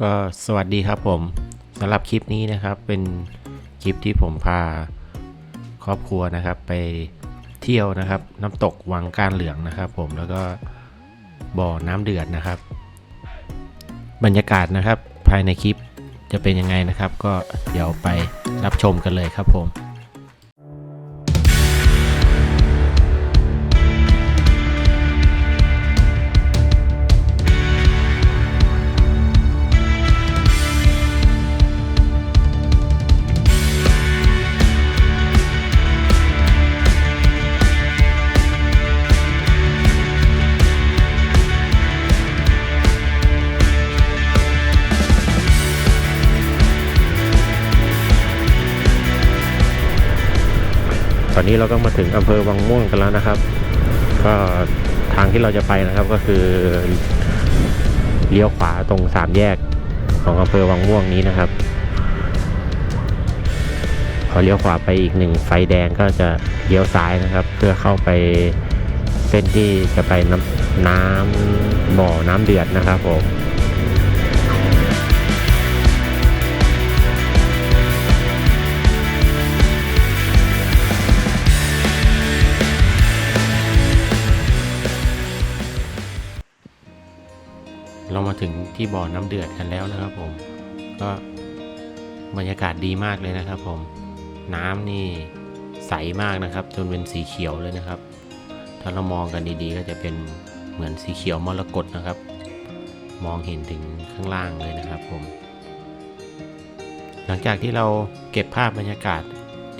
ก็สวัสดีครับผมสำหรับคลิปนี้นะครับเป็นคลิปที่ผมพาครอบครัวนะครับ ไปเที่ยวนะครับ น้ำตกวังการเหลืองนะครับ ผมแล้วก็บ่อน้ำเดือดนะครับ บรรยากาศนะครับภายในคลิปจะเป็นยังไงนะครับ ก็เดี๋ยวไปรับชมกันเลยครับผม อนนี้เราก็มาถึงอำเภอวังม่วงกันแล้วนะครับ ก็ทางที่เราจะไปนะครับก็คือเลี้ยวขวาตรงสามแยกของอำเภอวังม่วงนี้นะครับ พอเลี้ยวขวาไปอีกหนึ่งไฟแดงก็จะเลี้ยวซ้ายนะครับ เพื่อเข้าไปเส้นที่จะไปน้ำน้ำบ่อน้ำเดือดนะครับผม เรามาถึงที่บ่อน้ำเดือดกันแล้วนะครับผม ก็บรรยากาศดีมากเลยนะครับผม น้ำนี่ใสมากนะครับ จนเป็นสีเขียวเลยนะครับ ถ้าเรามองกันดีๆ ก็จะเป็นเหมือนสีเขียวมรกตนะครับ มองเห็นถึงข้างล่างเลยนะครับผม หลังจากที่เราเก็บภาพบรรยากาศ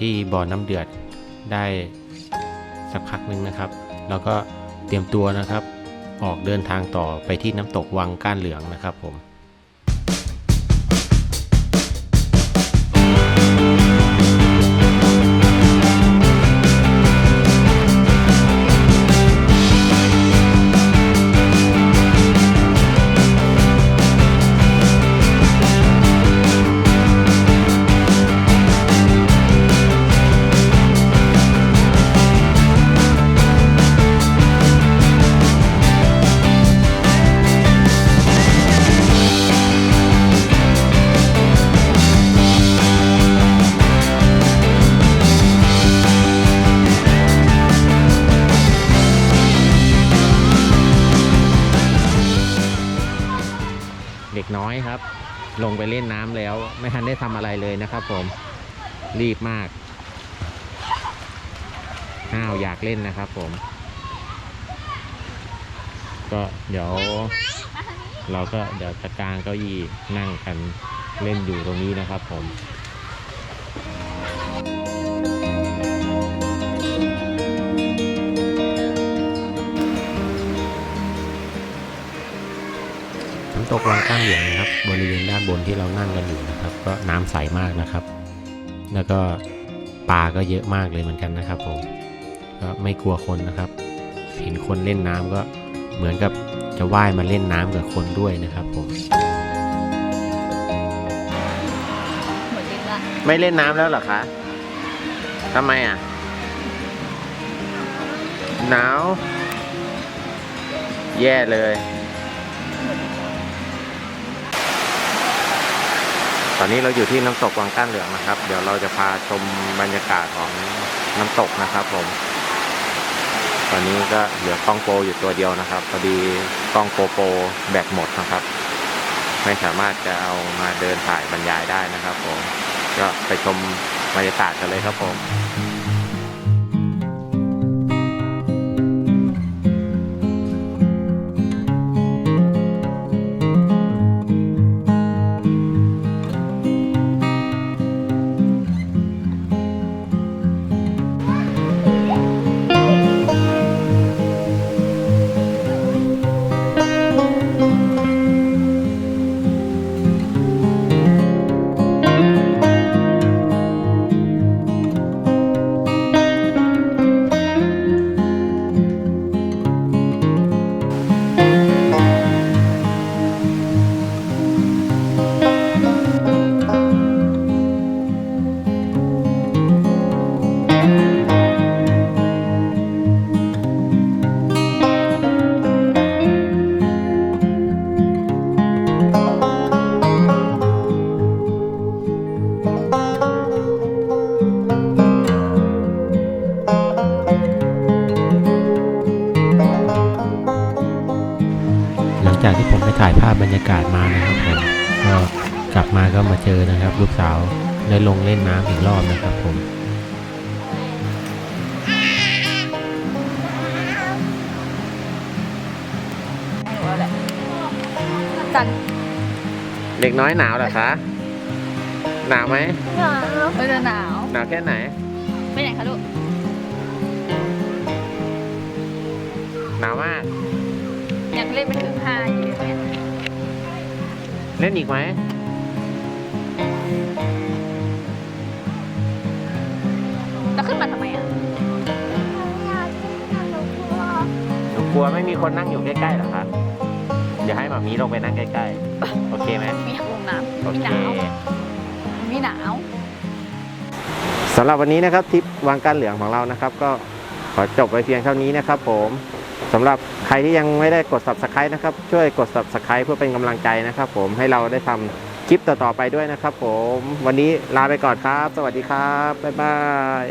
ที่บ่อน้ำเดือดได้สักพักหนึ่งนะครับ เราก็เตรียมตัวนะครับ ออกเดินทางต่อไปที่น้ำตกวังก้านเหลืองนะครับผม ด็กน้อยครับ ลงไปเล่นน้ำแล้ว ไม่ทันได้ทำอะไรเลยนะครับ ผมรีบมากห้าวอยากเล่นนะครับ ผม ก็เดี๋ยว เราก็เดี๋ยวจะกางเก้าอี้นั่งกันเล่นอยู่ตรงนี้นะครับ ผม น้ำตกวังก้านเหลืองนะครับบริเวณด้านบนที่เรานั่งกันอยู่นะครับ ก็น้ำใสมากนะครับ แล้วก็ปลาก็เยอะมากเลยเหมือนกันนะครับผมก็ไม่กลัวคนนะครับ เห็นคนเล่นน้ำก็เหมือนกับจะว่ายมาเล่นน้ำกับคนด้วยนะครับผมไม่เล่นน้ำแล้วหรอคะทำไมอะหนาว แย่เลย ตอนนี้เราอยู่ที่น้ำตกวังก้านเหลืองนะครับ เดี๋ยวเราจะพาชมบรรยากาศของน้ำตกนะครับ ผม ตอนนี้ก็เหลือกล้องโปรอยู่ตัวเดียวนะครับพอดีกล้องโปรโปรแบตหมดนะครับ ไม่สามารถจะเอามาเดินถ่ายบรรยายได้นะครับ ผม ก็ไปชมบรรยากาศกันเลยครับผม จากที่ผมไปถ่ายภาพบรรยากาศมานะครับผมก็กลับมาก็มาเจอนะครับ ลูกสาวได้ลงเล่นน้ำอีกรอบนะครับผมว่าแหละจันเด็กน้อยหนาวเหรอคะ หนาวไหมเออจะหนาว หนาวแค่ไหนไปไหนคะลูก หนาวมาก อยากเล่นไปถึงห้าอยู่ เลยเนี่ยเล่นอีกไหมจะขึ้นมาทำไมอะ หนูกลัวไม่มีคนนั่งอยู่ใกล้ๆเหรอคะเดี๋ยวให้หมามีลงไปนั่งใกล้ๆ โอเคไหมมีอยากลงน้โอำมีเคหนาว มีหนาว สำหรับวันนี้นะครับทริปวางการเหลืองของเรานะครับ ก็ขอจบไว้เพียงเท่านี้นะครับผม สำหรับใครที่ยังไม่ได้กด subscribe นะครับ ช่วยกด subscribe เพื่อเป็นกำลังใจนะครับผมให้เราได้ทำคลิปต่อๆไปด้วยนะครับผม วันนี้ลาไปก่อนครับ สวัสดีครับ บ๊ายบาย